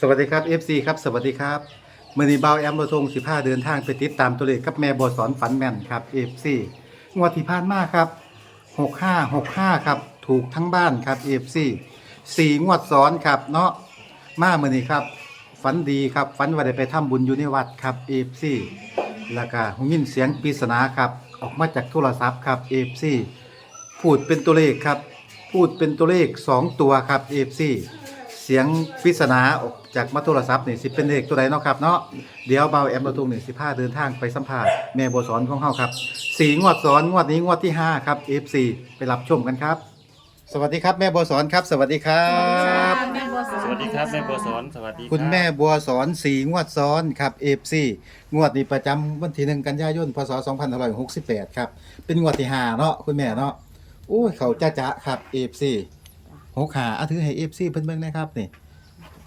สวัสดีครับ FC ครับสวัสดีครับมือนีเบาแอมระทง15 เดินทางไปติดตามตัวเลขกับแม่บอสอนฝันแม่นครับ FC งวดที่ผ่านมาครับ6565ครับถูกทั้งบ้านครับ FC สี่งวดซ้อนครับเนาะมามือนีครับฝันดีครับฝันว่าได้ไปทำบุญอยู่ในวัดครับ FC แล้วก็หงินเสียงปริศนาครับออกมาจากโทรศัพท์ครับ FC พูดเป็นตัวเลขครับพูดเป็นตัวเลข 2 ตัวครับ FC เสียงปริศนาออกจากมาโทรศัพท์นี่สิเป็นเลขตัวใดเนาะครับเนาะเดี๋ยวเบาแอมเราตรงนี่สิพาเดินทางไปสัมภาษณ์แม่บัวสอนของเฮาครับสี่งวดซ้อนงวดนี้งวดที่ห้าครับ FC ไปรับชมกันครับ สวัสดีครับแม่บัวสอนครับ สวัสดีครับ แม่บัวสอน สวัสดีครับ แม่บัวสอนสวัสดีรับคุณแม่บัวสอนสีงวดซ้อนครับ FC งวดนี้ประจำวันที่หนึ่งกันยายนพศ2568 ครับ เป็นงวดที่ห้าเนาะคุณแม่เนาะโอ้ยเขาจ้าจ้าครับ FC หกขาเอาถือให้ FC เพิ่นเบิ่งนะครับนี่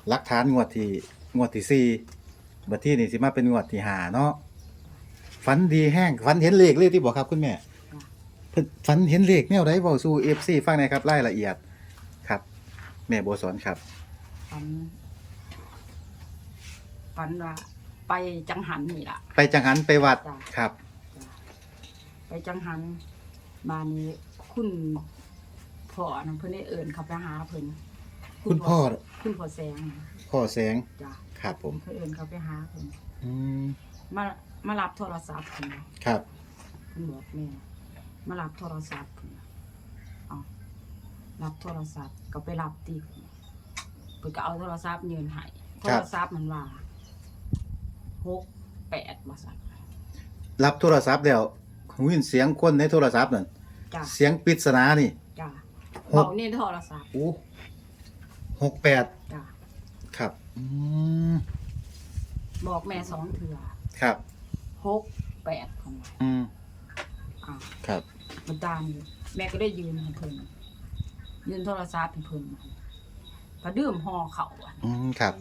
หลักฐานงวดที่งวดที่สี่บัดที่นี่สิมาเป็นงวดที่ห้าเนาะฝันดีแห้งฝันเห็นเลขเลยที่บอกครับคุณแม่เพิ่นฝันเห็นเลขแนวใดเว้าสู่ FC ฟังหน่อยครับรายละเอียดครับ แม่บัวสอนครับ ฝันฝันว่าไปจังหันนี่ล่ะ ไปจังหันไปวัดจ้ะครับ ไปจังหันมานี้คุณ พ่อนั่นเพิ่นได้เอิ้นเขาไปหาเพิ่นคุณพ่อ คุณพ่อแสงพ่อแสงจ้ะครับผมเขาเอิ้นเขาไปหาเพิ่นอืมมามารับโทรศัพท์เพิ่นครับ เพิ่นบอกแม่มารับโทรศัพท์เพิ่นเอารับโทรศัพท์ก็ไปรับติเพิ่นก็เอาโทรศัพท์ยืนให้โทรศัพท์มันว่าหกแปดว่าซั่นรับโทรศัพท์แล้วหูยินเสียงคนในโทรศัพท์นั่นจ้ะเสียงปริศนานี่จ้ะ หกเบานี่โทรศัพท์โอ้หกแปดจ้ะครับอืมบอกแม่สองเถื่อครับ หกแปดของมันอืมอะครับ มันตามอยู่แม่ก็ได้ยืนให้เพิ่นยืนโทรศัพท์ให้เพิ่นก็ดื่มห่อเขาอะอืมครับ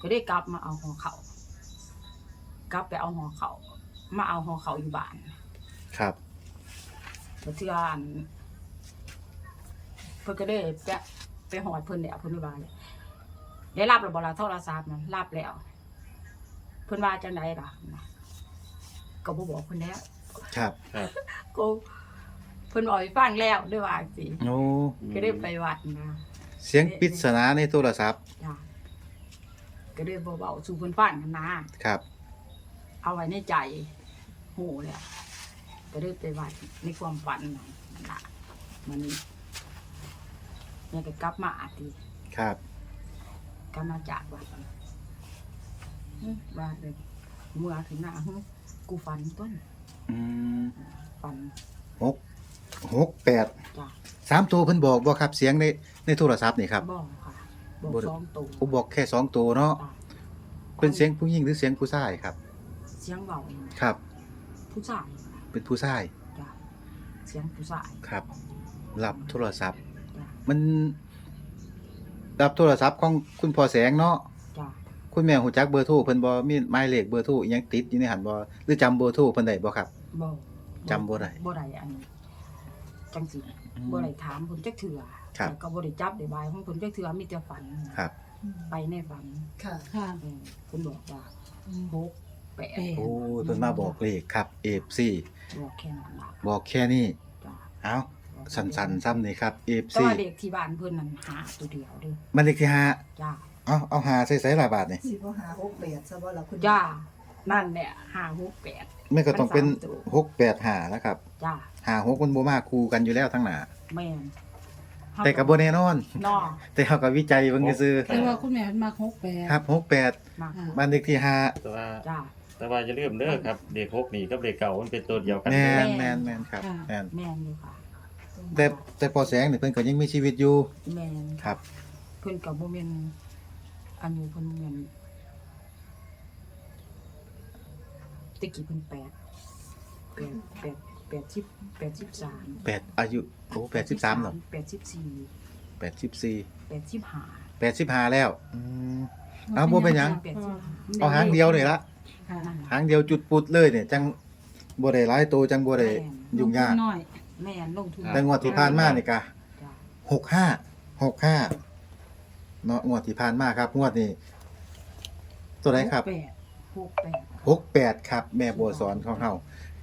ก็ได้กลับมาเอาห่อเขากลับไปเอาห่อเขามาเอาห่อเขาอยู่บ้าน ครับ ก็เทื่ออันเพิ่นก็ได้ไปไปหอดเพิ่นเนี่ยเพิ่นว่าเลยได้รับแล้วบ่ล่ะโทรศัพท์นั้นรับแล้ว เพิ่นว่าจังไดล่ะก็บ่บอกเพิ่นแล้วครับครับก็เพิ่นบอกให้ฟังแล้วด้วยว่าสิโอ้ก็ได้ไปวัดนะเสียงปริศนาในโทรศัพท์จ้ะก็ได้เบาๆสู่เพิ่นฟังกันนะครับ เอาไว้ในใจโหแล้วก็ได้ไปวัดในความฝันนั่นล่ะมัน เนี่ยก็กลับมาอาทิครับ กลับมาจากวัดอื้อว่าเลยเมื่อถึงหน้าหึกูฝันต้นอืมฝันหกหกแปดจ้ะสามตัวเพิ่นบอกบ่ครับเสียงในในโทรศัพท์นี่ครับ บอกค่ะบอกบ่ได้ สองตัวผมบอกแค่สองตัวเนาะจ้ะเป็นเสียงผู้หญิงหรือเสียงผู้ชายครับ เสียงเบาครับ ผู้ชายเป็นผู้ชายจ้ะเสียงผู้ชายครับรับโทรศัพท์จ้ะ มันรับโทรศัพท์ของคุณพ่อแสงเนาะจ้ะคุณแม่หูจักเบอร์โทรเพิ่นบ่มีหมายเลขเบอร์โทรอิหยังติดอยู่ในหันบ่หรือจำเบอร์โทรเพิ่นได้บ่ครับ บ่จำบ่ได้บ่ได้อันนี้จังสิอืมบ่ได้ถามเพิ่นจักเทื่อครับ แล้วก็บ่ได้จับได้บายของเพิ่นจักเทื่อมีแต่ฝันครับ ไปในฝันค่ะ ค่ะเออเพิ่นบอกว่าหกแปดแปดโอ้ยเพิ่นมาบอกเลขครับ FC บอกแค่นั้นล่ะบอกแค่นี้จ้ะเอ้า สั้นๆซ้ำนี่ครับ FC แต่ว่าเด็กที่บ้านเพิ่นนั่นหาตัวเดียวเด้อมันเลขที่ห้าจ้าเอาเอาหาใส่ๆหลายบาทนี่สิบ่หาหกแปดซะบ่ล่ะคุณจ้านั่นแหละห้าหกแปดมันก็ต้องเป็นมันสามตัว6 8 5แล้วครับจ้า5 6มันบ่มาคู่กันอยู่แล้วทั้งหน้าแม่นแต่ก็บ่แน่นอน นอแต่เฮาก็วิจัยเบิ่งซื่อแต่ว่าคุณแม่เพิ่นมาหกแปดๆครับ68มาอ่าบ้านเลขที่ห้าแต่ว่าจ้า แต่ว่าอย่าลืมเด้อครับเด็กหกนี่กับเด็กเก่ามันเป็นตัวเดียวกันแม่นแม่แม่นนแม่นครับ แม่นแม่นอยู่ค่ะ แต่แต่พอแสงนี่เพิ่นก็ยังมีชีวิตอยู่แม่นครับ เพิ่นกับโมเมนอายุเพิ่นเงินตะกี้เพิ่นแปดแปดแปดแปดสิบแปดสิบสามแปดอายุโอ้83เหรอแปดสิบสี่84แปดสิบห้า85แล้วอืมเอาบ่เป็นหยังแปดสิบห้าเอาหางเดียวนี่ละค่ะนั่นล่ะหางเดียวจุดปุดเลยเนี่ยจังบ่ได้หลายโตวจังบ่ได้ยุ่งยาก น้อย แม่นลงทุนแต่งวดที่ผ่านมานี่กะจ้ะหกห้าหกห้าเนาะงวดที่ผ่านมาครับ งวดนี้ตัวไหนครับแปดหกแปดหกแปดครับ แม่บัวสอนของเฮา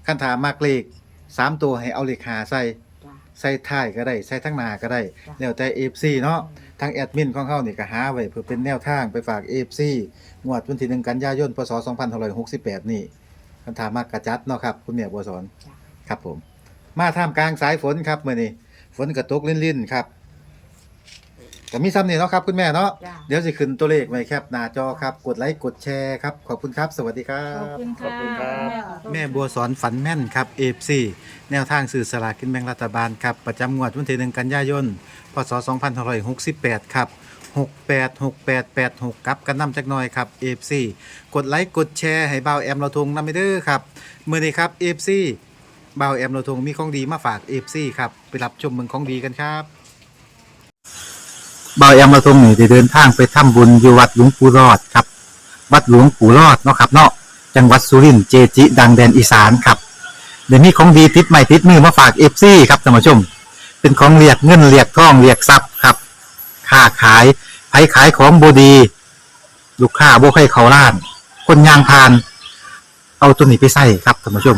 คันถามมากเลขสามตัวให้เอาเลขหาใส่ จ้ะ ใส่ท้ายก็ได้ ใส่ทั้งหน้าก็ได้ จ้ะ แล้วแต่ FC เนาะทางแอดมินของเฮานี่ก็หาไว้เพื่อเป็นแนวทางไปฝาก FC งวดวันที่ 1 กันยายนพศ2568 นี่คันถามมากกระจัดเนาะครับ คุณแม่บัวสอน จ้ะ ครับผม มาท่ามกลางสายฝนครับมื้อนี้ฝนก็ตกลิ่นๆครับก็มีซ้ำนี่เนาะครับคุณแม่เนาะจ้ะ เดี๋ยวสิขึ้นตัวเลขไว้แคปหน้าจอครับ กดไลค์กดแชร์ครับ ขอบคุณครับ สวัสดีครัขอบบ คุณขอบคุณครับแม่ขอบคุณแม่บัวสอนฝันแม่นครับ FC แนวทางสื่อสลากกินแบ่งรัฐบาลครับ ประจำงวดวันที่1กันยายน พศ 2568 ครับ 686886กลับกันนำจักหน่อยครับ FC กดไลค์กดแชร์ให้บ่าวแอมเราทงนำไปเด้อครับ มื้อนี้ครับ FC บ่าวแอมเราทงมีของดีมาฝาก FC ครับไปรับชมเมืองของดีกันครับบ่าวแอมเราทงนี่ได้เดินทางไปทำบุญอยู่วัดหลวงปู่รอดครับ วัดหลวงปู่รอดเนาะครับเนาะจังหวัดสุรินทร์เจจิดังแดนอีสานครับเดี๋ยวนี้ของดีติดใหม่ติดมือมาฝากเอฟซีครับท่านผู้ชม เป็นของเรียกเงินเรียกทองเรียกทรัพย์ครับค้าขายไผขายของบดี ลูกค้าบ่ให้เขาล้าน คนยางพาน เอาตัวนี้ไปใส่ครับท่านผู้ชม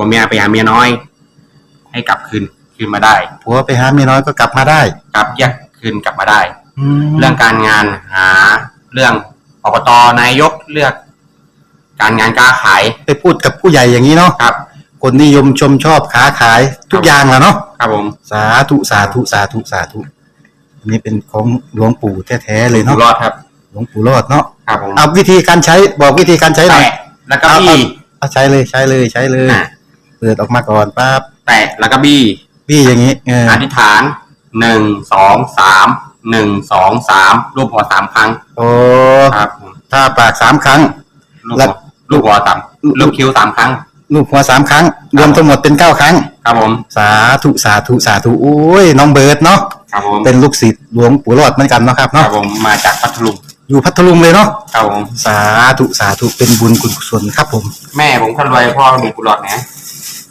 ผัวเมียไปหาเมียน้อย ให้กลับคืนคืนมาได้ ผัวไปหาเมียน้อยก็กลับมาได้กลับแยกคืนกลับมาได้แล้เรื่วองการงานหาเรื่องอบตนายกเลือก การงานการขายไปพูดกับผู้ใหญ่อย่างนี้เนาะครับ คนนิยมชมชอบค้าขายทุกอย่างละเนาะครับผมสาธุสาธุสาธุสาธุอันนี้เป็นของหลวงปู่แท้ๆเลยอยู่เนาะรอดครับ หลวงปู่รอดเนาะครับผมเอาวิธีการใช้บอกวิธีการใช้หน่อยแตะแล้วก็บี้เอาใช้เลยใช้เลยใช้เลยอะ เปิดออกมาก่อนปั๊บแตะแล้วก็บี้พี่อย่างนี้เอออธิษฐานหนึ่งสองสามหนึ่งสองสามรูปหัวสามครั้งโอ้ครับผมถ้าปากสามครั้ง ลูกแล้หัววลูกหัวสามลูกคิ้วสามครั้ง ลูกหัวสามครั้ง รวมทั้งหมดเป็นเก้าครั้ง ครับผมสาธุสาธุสาธุโอ้ยน้องเบิร์ดเนาะครับผมเป็นลูกศิษย์หลวงปู่รอดเหมือนกันเนาะครับครัเนาะบผมมาจากพัทลุงอยู่พัทลุงเลยเนาะครับผมสาธุสาธุเป็นบุญกุศลครับผม แม่ผมคนรวยพ่อมีกุหลาบนะ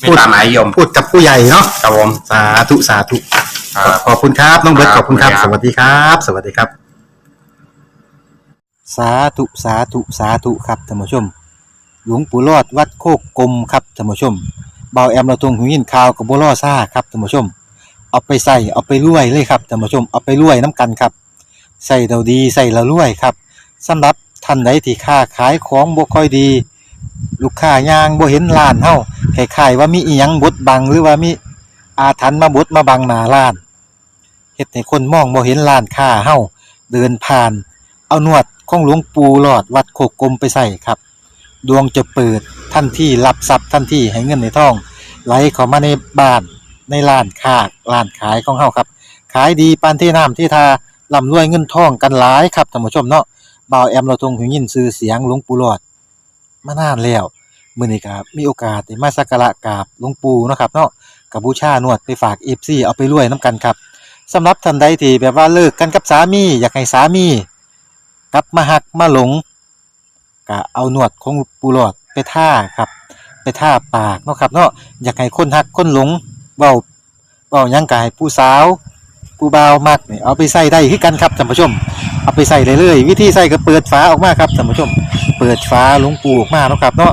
สวิไม่ตามหมายยมพูดกับผู้ใหญ่เนาะครับผม สาธุสาธุครับขอบคุณครับน้องเบิร์ตคขรับอบคุณครับขอบสคุณครับวัสดีครับ สวัสดีครับ สาธุสาธุสาธุครับท่านผู้ชม หลวงปู่รอดวัดโคกกลมครับท่านผู้ชมเบาแอมเราตรงหูยินข่าวกับบัวล่อซ่าครับท่านผู้ชม เอาไปใส่เอาไปรวยเลยครับท่านผู้ชมเอาไปรวยน้ำกันครับใส่เราดีใส่เรารวยครับสำหรับท่านใดที่ค้าขายของบ่ค่อยดี ลูกค้ายางบ่เห็นร้านเฮา คล้ายๆว่ามีอีหยังบดบังหรือว่ามีอาถรรพ์มาบดมาบังหน้าร้านเฮ็ดให้คนมองบ่เห็นร้านค้าเฮาเดินผ่าน เอานวดของหลวงปู่หลอดวัดโคกกลมไปใส่ครับ ดวงจะเปิดทันที่รับทรัพย์ทันที่ให้เงินในท้อง ไหลเข้ามาในบ้านในร้านค้าร้านขายของเฮาครับ ขายดีปานที่น้ำที่ทาร่ำรวยเงินทองกันหลายครับท่านผู้ชมเนาะบ่าวแอมเราทงหูยินชื่อเสียงหลวงปู่หลอดมานานแล้ว มื้อนี้ก็มีโอกาสได้มาสักการะกราบหลวงปู่เนาะครับเนาะกับบูชานวดไปฝาก FC เอาไปรวยนํกันครับสำหรับท่านใดที่แบบว่าเลิกกันกับสามี อยากให้สามีกลับมาหักมาหลงก็เอาหนวดของปูหลอดไปท่าครับ ไปท่าปากเนาะครับเนาะอยากให้คนหักคนหลงเบาเบายังกายผู้สาวผู้บ่าวมักเนี่ยเอาไปใส่ได้คือกันครับท่านผู้ชม เอาไปใส่เลยเลยวิธีใส่ก็เปิดฝาออกมาครับท่านผู้ชม เปิดฝาหลวงปูออกมาเนาะครับเนาะ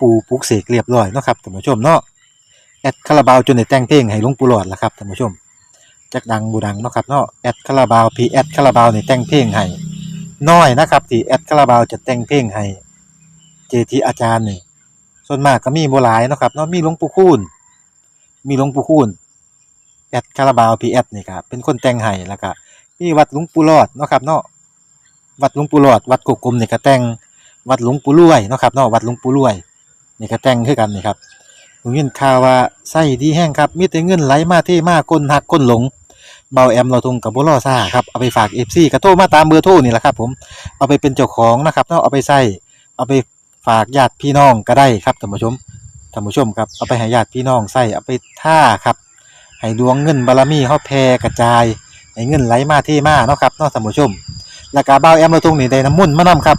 ปูปลุกเสกเรียบร้อยเนาะครับท่านผู้ชมเนาะแอดคาราบาวจนได้แต่งเพลงให้หลวงปู่หลอดละครับท่านผู้ชมจักดังบูดังเนาะครับเนาะแอดคาราบาวพีแอดคาราบาวนี่แต่งเพลงให้น้อยนะครับที่แอดคาราบาวจะแต่งเพลงให้เจทีอาจารย์นี่ส่วนมากก็มีบ่หลายเนาะครับเนาะมีหลวงปู่คูณมีหลวงปู่คูณแอดคาราบาวพีแอดนี่ครับเป็นคนแต่งให้แล้วก็มีวัดหลวงปู่หลอดเนาะครับเนาะวัดหลวงปู่หลอด วัดกกกลมนี่ก็แต่งวัดหลวงปู่รวยเนาะครับเนาะวัดหลวงปู่รวย นี่ก็แต่งคือกันนี่ครับผมยินข่าวว่าไส้ดีแห้งครับ มีแต่เงินไหลมาเทมาคนหักคนหลงเบาแอมเราทงกับบุรอซ่าครับเอาไปฝาก FC ก็โทรมาตามเบอร์โทรนี่แหละครับ ผมเอาไปเป็นเจ้าของนะครับเนาะเอาไปใส่เอาไปฝากญาติพี่น้องก็ได้ครับท่านผู้ชมท่านผู้ชมครับเอาไปให้ญาติพี่น้องใส่เอาไปท่าครับให้ดวงเงินบารมีเฮาแผ่กระจายให้เงินไหลมาเทมาเนาะครับเนาะท่านผู้ชมแล้วก็บ่าแอมเราตรงนี้ได้น้ำมุ่นมานํครับ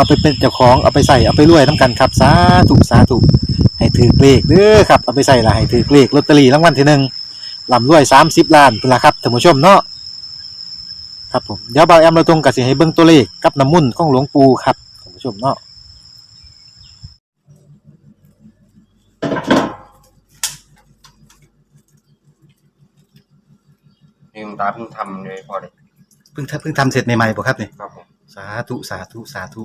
เอาไปเป็นเจ้าของเอาไปใส่เอาไปรวยน้ำกันครับสาธุสาธุให้ถือเลขเด้อครับเอาไปใส่ละให้ถือเลขลอตเตอรี่รางวัลที่หนึ่งลำรวยสามสิบล้านเป็นละครับท่านผู้ชมเนาะครับผมเดี๋ยวเบาแอมเราทงกับสิให้เบิ่งตัวเลขกับน้ำมุ่นต์ของหลวงปู่ครับท่านผู้ชมเนาะนี่หลวงตาเพิ่งทำเลยพอเลยเพิ่งเพิ่งทำเสร็จใหม่ๆบ่ครับเนี่ยครับผม สาธุสาธุสาธุ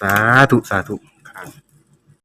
สาธุ สาธุครับ